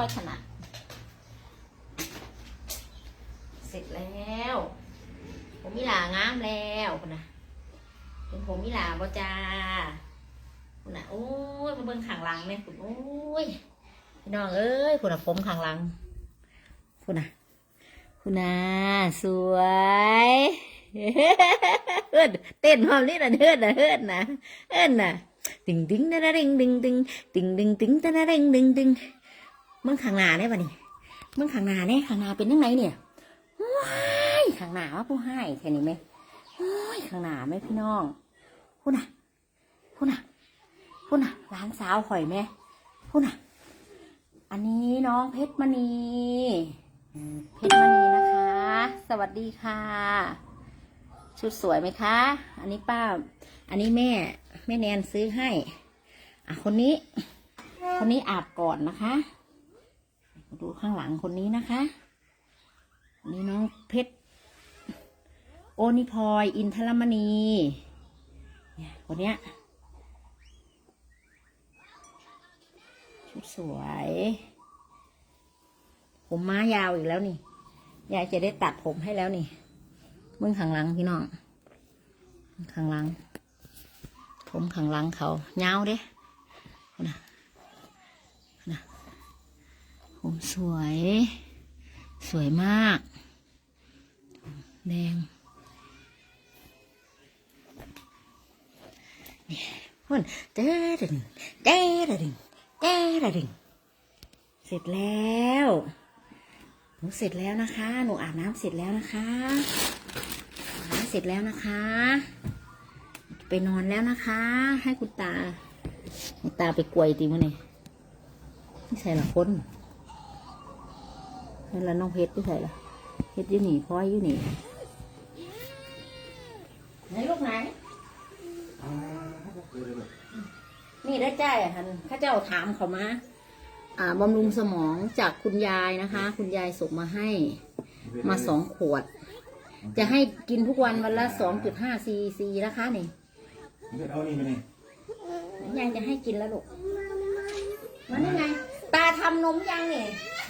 ค่อยถนัด เสร็จแล้ว ผมมิหลางามแล้วคุณนะเป็นผมมิหลาบ่จ้าคุณนะโอ้ยมาเบิ่งข้างหลังเนี่ยคุณโอ้ยพี่น้องเอ้ยคุณนะผมข้างหลังคุณนะคุณนะสวยเอิ้นเต้นพร้อมนี่นะเอิ้นนะเอิ้นนะเอิ้นนะติงติงตะระริงติงติงติ มึงข้างหน้าเนี่ยปะนี่มึงข้างหน้าเนี่ยข้างหน้าเป็นยังไงเนี่ยว้ายข้างหน้าว่าผู้ให้แค่นี้ไหมโอ้ยข้างหน้าไหมพี่น้องพูดน่ะพูดน่ะพูดน่ะร้านสาวข่อยไหมพูดน่ะ อันนี้น้องเพชรมณีเพชรมณีนะคะ สวัสดีค่ะ ชุดสวยไหมคะ อันนี้ป้า อันนี้แม่ แม่แนนซื้อให้ อะคนนี้ คนนี้อาบก่อนนะคะ ดูข้างหลังคนนี้นะคะนนี้น้องเพชร โอนิพอยอินทรมณี เนี่ยคนเนี้ย ชุดสวย ผมม้ายาวอีกแล้วนี่ ยายจะได้ตัดผมให้แล้วนี่ มึงข้างหลังพี่น้อง ข้างหลัง ผมข้างหลังเขาเงาเด้นะ ผมสวย สวยมาก แดงนี่พุ่นเด้ดึงเด้ดึงเด้ดึงเสร็จแล้วหนูเสร็จแล้วนะคะ หนูอาบน้ำเสร็จแล้วนะคะอาบน้ำเสร็จแล้วนะคะ ไปนอนแล้วนะคะ ให้คุณตา คุณตาไปกวยตีมันนี่ไม่ใช่ละคน นั่นละน้องเพชรไม่ใช่ละเพชรอยี่หนีพลอยอยี่หนีไหนลูกไหน นี่ได้ใจอะท่านข้าเจ้าถามเขามาอ่าบำรุงสมองจากคุณยายนะคะ คุณยายส่งมาให้มาสองขวด จะให้กินทุกวันวันละสองจุดห้าซีซีนะคะนี่เอานี่มานี่ยังจะให้กินแล้วลูกมันยังไง ตาทำนมยังนี่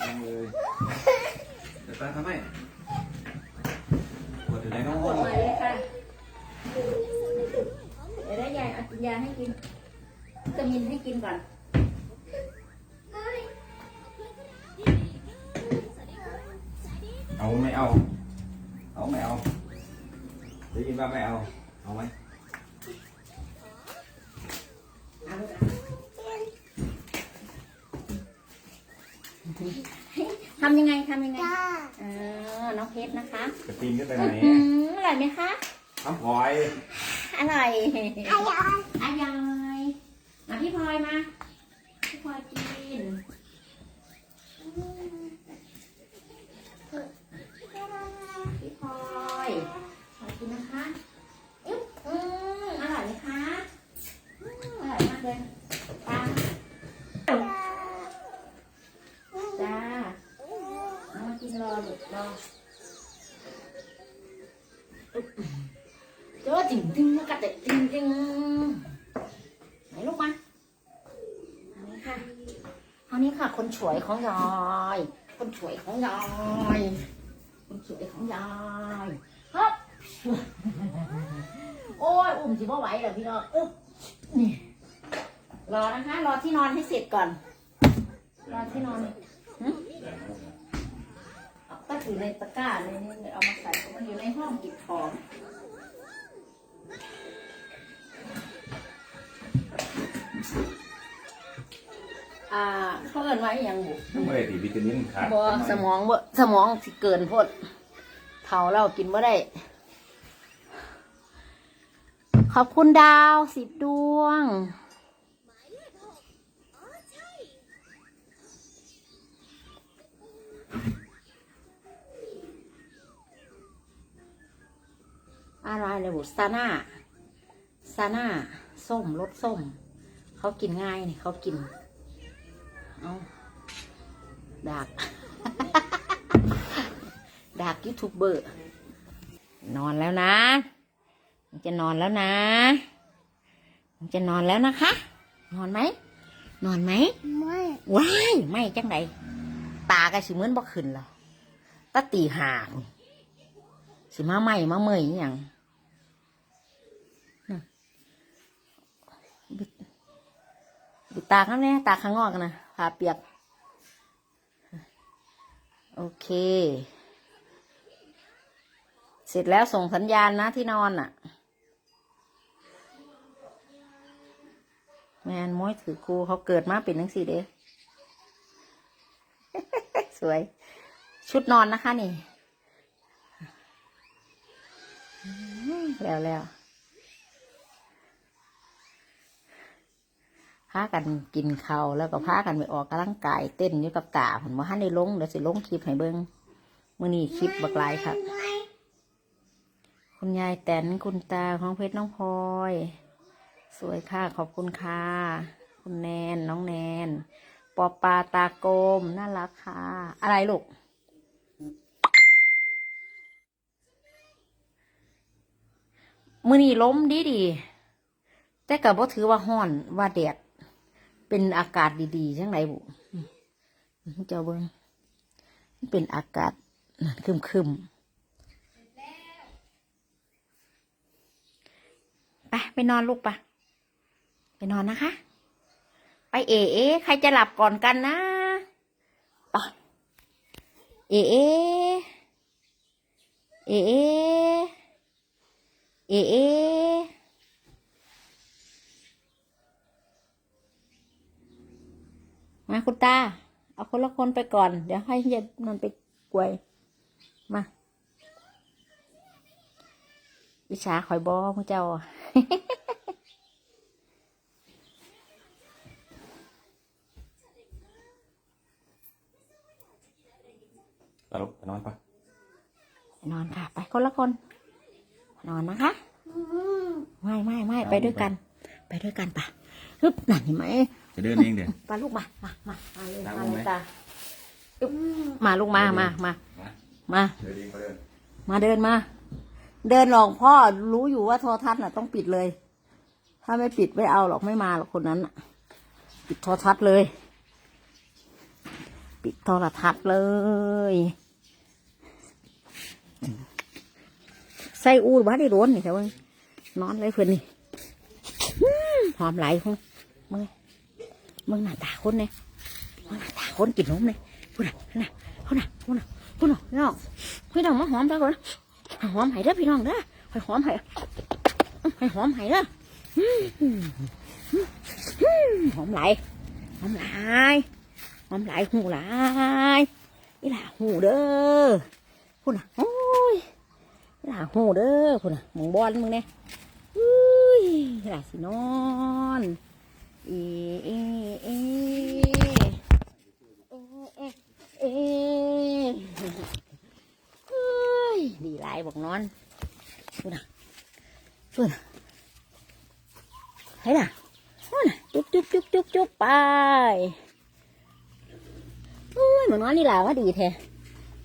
ยังเลย เดี๋ยวตาทำให้ปวดอยู่ไหนน้องกดมาเลยค่ะเดี๋ยวได้ยายเอากินยาให้กินวิตามินให้กินก่อนเอาไม่เอา เอาไม่เอาได้ยินว่าไม่เอา เอาไหมเอาลูก ทำยังไงทำยังไงเออน้องเพชรนะคะกระตีนก็ไปไหนอืมอร่อยไหมคะทำพลอยอร่อยอร่อยอร่อยมาพี่พลอยมาพี่พลอยกินพี่พลอยพลอยกินนะคะอึ๊บอืมอร่อยไหมคะอืมอร่อยมากเลย จริงจริงๆนะกัดเด็กจริงจริงไหนลูกมาอันนี้ค่ะอันนี้ค่ะ คนฉวยของยายคนฉวยของยายคนสวยของยายครับโอ้ยอุ้มสิบ่ไหวแล้วพี่น้องอึ๊บนี่รอนะคะ รอที่นอนให้เสร็จก่อน รอที่นอนก็อยู่ในตะกร้าในนี้เอามาใส่มันอยู่ในห้องเก็บของ อ่าเขาเอินว่าอหย่างบุไม่ได้ตีวิตามินขาดบ่สมองบ่สมองสิเกินโพดเผาเรากินบ่ได้ ขอบคุณดาวสิบดวง อะไรเลยบุซาน่าซาน่าส้มรสส้ม เขากินง่ายนี่เขากิน เอาดัก ดักยูทูบเบอร์ นอนแล้วนะ มันจะนอนแล้วนะ มันจะนอนแล้วนะคะ นอนไหม นอนไหม ไม่ว้ายไม่จังไดตาก็สิเหมือนบ่ขึ้นแล้วตาตีหาพุ่นสิมาใหม่มาเมยอหย่างน่ะบิดบิดตาข้างแน่ตาข้างงอกนะ ผ่าเปียก โอเค เสร็จแล้วส่งสัญญาณนะที่นอนอะ แมนม้อยถือครูเขาเกิดมาเป็นนังสี่เด้สวย ชุดนอนนะคะนี่ แล้วแล้ว พากันกินข้าวแล้วก็พากันไปออกกำลังกายเต้นอยู่กับตาผมว่าให้ได้ลงเดี๋ยวสิลงคลิปให้เบิ้งมื่อนี้คลิปบักลายครับ คุณยายแตนคุณตาของเพชรน้องพลอย สวยค่ะขอบคุณค่ะคุณแนนน้องแนน ปอปลาตาโกมน่ารักค่ะ อะไรลูกมือนี้ล้มดีดีแต่กับว่ถือว่าห้อนว่าแดด เป็นอากาศดีๆจังไรบุอืมเจ้าเบิ้งเป็นอากาศคึมคึมไปไปนอนลูกปะไปนอนนะคะ ไปเอเอใครจะหลับก่อนกันนะไปเอเอเอเอเอเอ มาคุณตา เอาคนละคนไปก่อน เดี๋ยวให้ยายนอนไปกวย มาวิชาคอยบอมึงเจ้าไปลูกไปนอนปะนอนค่ะ ไปคนละคน นอนนะคะ ไม่ไม่ไม่ไปด้วยกัน ไปด้วยกันปะฮึบนั่นเห็นไหม จะเดินเองเดี๋ยวปาลูกมา มา มามาเลยนั่งมาลงเลไหมยตาอึ๊บมาลูกมา มา มา มามาเดินเองก็เดิน มาเดินมา เดินหลอกพ่อรู้อยู่ว่าโทรทัศน์น่ะต้องปิดเลย ถ้าไม่ปิดไม่เอาหรอกไม่มาหรอกคนนั้นน่ะ ปิดโทรทัศน์เลย ปิดโทรทัศน์เลยใส่อูดบ้าได้ร้นนี่แต่ว่านอนเลยเพื่อนนี่อื้อหอมไหลของมึง มึงหน้าตาคนเนี่ยมึงหน้าตาคนกินนมเนี่ยพูดน่ะน่ะพูดน่ะพูดน่ะพูดน่ะพี่น้องพี่น้องมาหอมตาก่อนหอมไห้เด้อพี่น้องเด้อให้หอมไห้ให้หอมไห้เด้อหอมไหลหอมไหลหอมไหลหูไหลอีหล่าหูเด้อพูดน่ะโอ้ยนี่ลาหูเด้อคุณน่ะหมองบอลมึงเนี่ยอุ้ยนี่ลาสินอน เอเอเอเอเอเอ้ยดีหลายบอกนอนคุณน่ะคุณน่ะเฮ้ยนะนู่นจุ๊บจุ๊บจุ๊บจุ๊บจุ๊บไปอุ้ยเหมือนนอนนี่หลาว่าดีแท้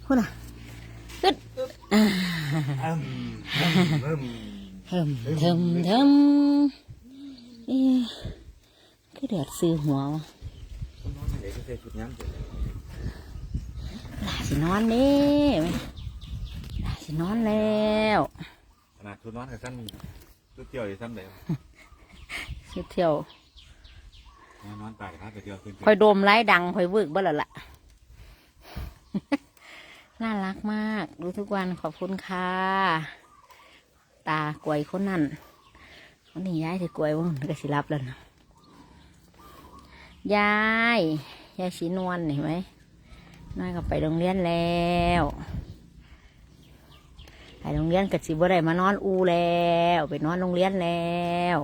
คุณน่ะขึ้นอ่าอืมเทิมเทิมเทิมเอ๊ะ คือแดดซื้อหัววะนอนเด็กก็ใส่ชุดย้ำเดี๋ยวหลาสินอนเด้หลาสินอนแล้วขนาดชุดนอนกับสั้นชุดเที่ยวอยู่สั้นเลยสิเที่ยวนอนตากถ้าไปเที่ยวขึ้นคอยโดมไล่ดังคอยเวิกบ่ละล่ะน่ารักมาก ดูทุกวันขอบคุณค่ะ ตากวยคนนั่นวันนี้ย้ายถือกวยว่าก็สิรับแล้วนะ ยายยายสีนวลเห็นไหมน้อยก็ไปโรงเรียนแล้วไปโรงเรียนกับสิบ่ได้มานอนอูแล้ว ไปนอนโรงเรียนแล้ว